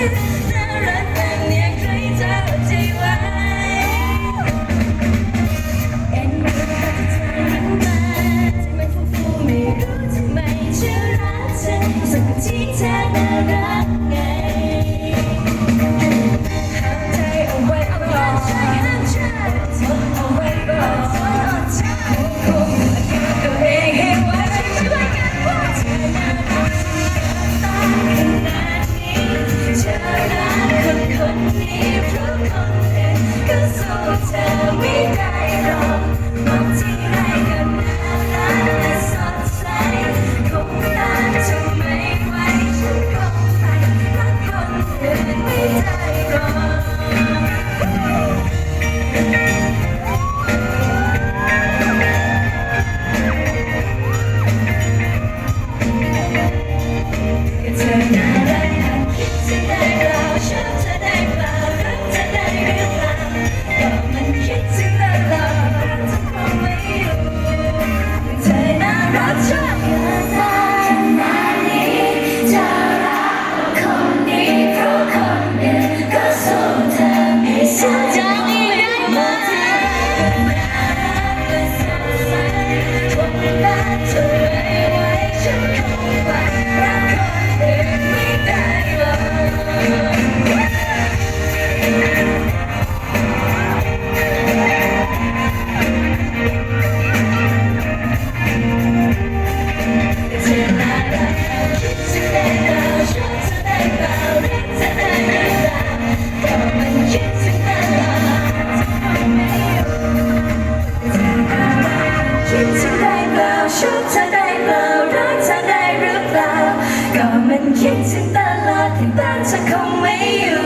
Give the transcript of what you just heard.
Baby ชุดเธอได้เปล่ารักเธอได้หรือเปล่าก็มันคิดถึงตลอดที่บ้านเธอคงไม่อยู่